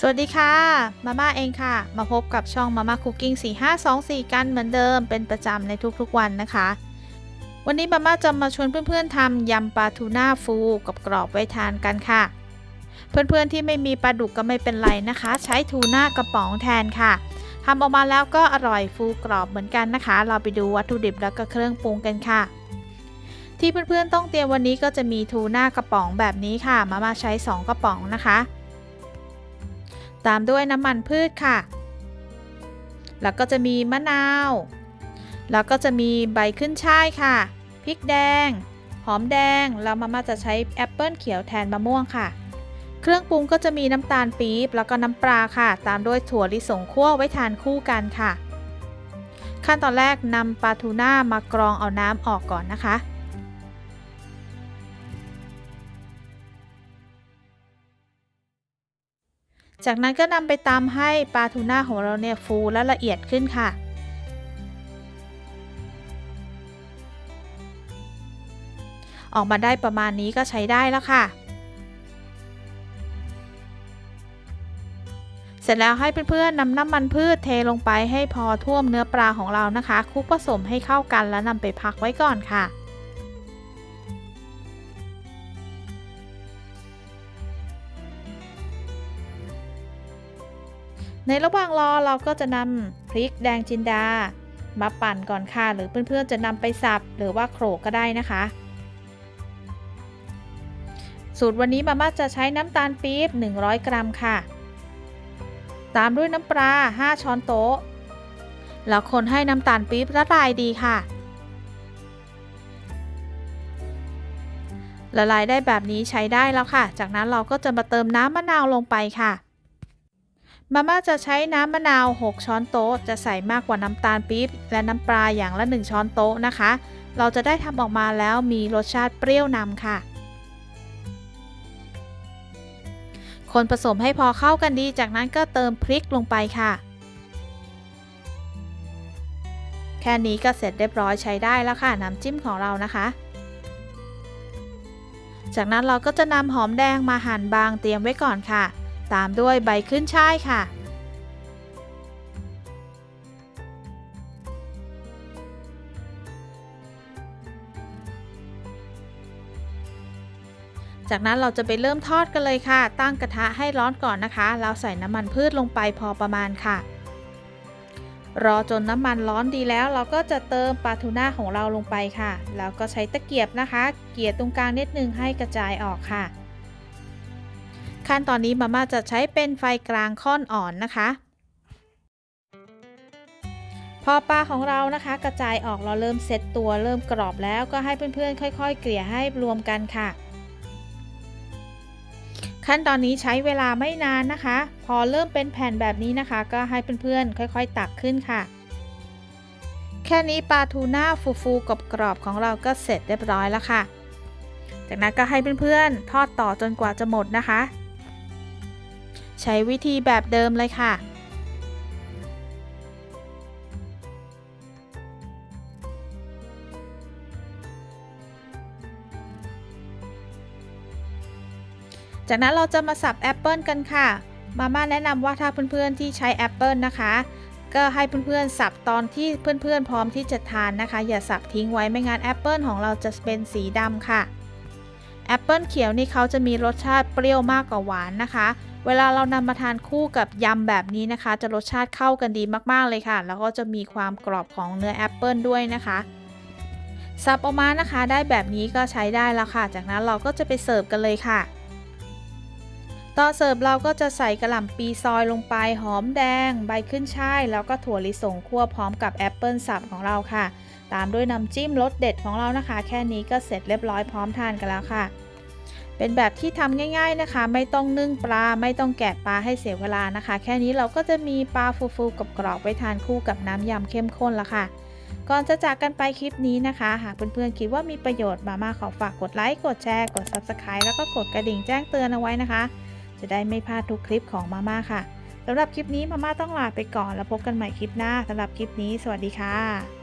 สวัสดีค่ะ มาม่าเองค่ะ มาพบกับช่องมาม่าคุกกิ้ง4524 กันเหมือนเดิมเป็นประจำในทุกๆวันนะคะ วันนี้มาม่าจะมาชวนเพื่อนๆทำยำปลาทูน่าฟูกับกรอบไว้ทานกันค่ะ เพื่อนๆที่ไม่มีปลาดุกก็ไม่เป็นไรนะคะ ใช้ทูน่ากระป๋องแทนค่ะทำออกมาแล้วก็อร่อยฟูกรอบเหมือนกันนะคะ เราไปดูวัตถุดิบแล้วก็เครื่องปรุงกันค่ะ ที่เพื่อนๆต้องเตรียมวันนี้ก็จะมีทูน่ากระป๋องแบบนี้ค่ะ มาม่าใช้ 2 กระป๋องนะคะ ตามด้วยน้ำมันพืชค่ะ แล้วก็จะมีมะนาว แล้วก็จะมีใบขึ้นช่ายค่ะ พริกแดง หอมแดง แล้วมาม่าจะใช้แอปเปิลเขียวแทนมะม่วงค่ะ เครื่องปรุงก็จะมีน้ำตาลปี๊บแล้วก็น้ำปลาค่ะ ตามด้วยถั่วลิสงคั่วไว้ทานคู่กันค่ะ ขั้นตอนแรกนำปลาทูน่ามากรองเอาน้ำออกก่อนนะคะ จากนั้นก็นำไปตำให้ปลาทูน่าของเราเนี่ยฟูและละเอียดขึ้นค่ะ ออกมาได้ประมาณนี้ก็ใช้ได้แล้วค่ะ เสร็จแล้วให้เพื่อนๆนำน้ำมันพืชเทลงไปให้พอท่วมเนื้อปลาของเรานะคะคลุกผสมให้เข้ากันแล้วนำไปพักไว้ก่อนค่ะ ในระหว่างรอเราก็จะนำพริกแดงจินดา มาปั่นก่อนค่ะ หรือเพื่อนๆจะนำไปสับหรือว่าโขลกก็ได้นะคะ สูตรวันนี้มาม่าจะใช้น้ำตาลปี๊บ 100 กรัมค่ะ ตามด้วยน้ำปลา 5 ช้อนโต๊ะ แล้วคนให้น้ำตาลปี๊บละลายดีค่ะ ละลายได้แบบนี้ใช้ได้แล้วค่ะ จากนั้นเราก็จะมาเติมน้ำมะนาวลงไปค่ะ มาม่าจะใช้น้ำมะนาว 6 ช้อนโต๊ะ จะใส่มากกว่าน้ำตาลปี๊บและน้ำปลาอย่างละ 1 ช้อนโต๊ะนะคะ เราจะได้ทำออกมาแล้วมีรสชาติเปรี้ยวนำค่ะ คนผสมให้พอเข้ากันดีจากนั้นก็เติมพริกลงไปค่ะ แค่นี้ก็เสร็จเรียบร้อยใช้ได้แล้วค่ะน้ำจิ้มของเรานะคะ จากนั้นเราก็จะนำหอมแดงมาหั่นบางเตรียมไว้ก่อนค่ะ ตามด้วยใบขึ้นช่ายค่ะ จากนั้นเราจะไปเริ่มทอดกันเลยค่ะ ตั้งกระทะให้ร้อนก่อนนะคะแล้วใส่น้ำมันพืชลงไปพอประมาณค่ะรอจนน้ำมันร้อนดีแล้ว เราก็จะเติมปลาทูน่าของเราลงไปค่ะ แล้วก็ใช้ตะเกียบนะคะ เกี่ยตรงกลางนิดนึงให้กระจายออกค่ะ ขั้นตอนนี้มาม่าจะใช้เป็นไฟกลางค่อนอ่อนนะคะ พอปลาของเรานะคะ กระจายออกเราเริ่มเซตตัวเริ่มกรอบแล้วก็ให้เพื่อนๆค่อย ๆ เกลี่ยให้รวมกันค่ะ ขั้นตอนนี้ใช้เวลาไม่นานนะคะ พอเริ่มเป็นแผ่นแบบนี้นะคะ ก็ให้เพื่อนๆค่อย ๆ ตักขึ้นค่ะแค่นี้ปลาทูน่าฟูๆกับกรอบของเราก็เสร็จเรียบร้อยแล้วค่ะ จากนั้นก็ให้เพื่อนๆ ทอดต่อจนกว่าจะหมดนะคะ ใช้วิธีแบบเดิมเลยค่ะ จากนั้นเราจะมาสับแอปเปิลกันค่ะ มาม่าแนะนำว่าถ้าเพื่อนๆที่ใช้แอปเปิลนะคะ ก็ให้เพื่อนๆสับตอนที่เพื่อนๆพร้อมที่จะทานนะคะ อย่าสับทิ้งไว้ไม่งั้นแอปเปิลของเราจะเป็นสีดำค่ะแอปเปิลเขียวนี่เขาจะมีรสชาติเปรี้ยวมากกว่าหวานนะคะ เวลาเรานำมาทานคู่กับยำแบบนี้นะคะ จะรสชาติเข้ากันดีมากๆเลยค่ะ แล้วก็จะมีความกรอบของเนื้อแอปเปิลด้วยนะคะสับออกมานะคะได้แบบนี้ก็ใช้ได้แล้วค่ะ จากนั้นเราก็จะไปเสิร์ฟกันเลยค่ะตอนเสิร์ฟเราก็จะใส่กระหล่ำปีซอยลงไปหอมแดง ใบขึ้นช่าย แล้วก็ถั่วลิสงคั่วพร้อมกับแอปเปิลสับของเราค่ะ ตามด้วยน้ำจิ้มรสเด็ดของเรานะคะ แค่นี้ก็เสร็จเรียบร้อยพร้อมทานกันแล้วค่ะ เป็นแบบที่ทำง่าย ๆนะคะ ไม่ต้องนึ่งปลา ไม่ต้องแกะปลาให้เสียเวลานะคะ แค่นี้เราก็จะมีปลาฟูๆกับกรอบไว้ทานคู่กับน้ำยำเข้มข้นแล้วค่ะ ก่อนจะจากกันไปคลิปนี้นะคะ หากเพื่อนๆคิดว่ามีประโยชน์มาม่าขอฝากกดไลค์กดแชร์กด Subscribe แล้วก็กดกระดิ่งแจ้งเตือนเอาไว้นะคะ จะได้ไม่พลาดทุกคลิปของมาม่าค่ะสำหรับคลิปนี้มาม่าต้องลาไปก่อนแล้วพบกันใหม่คลิปหน้าสำหรับคลิปนี้ สวัสดีค่ะ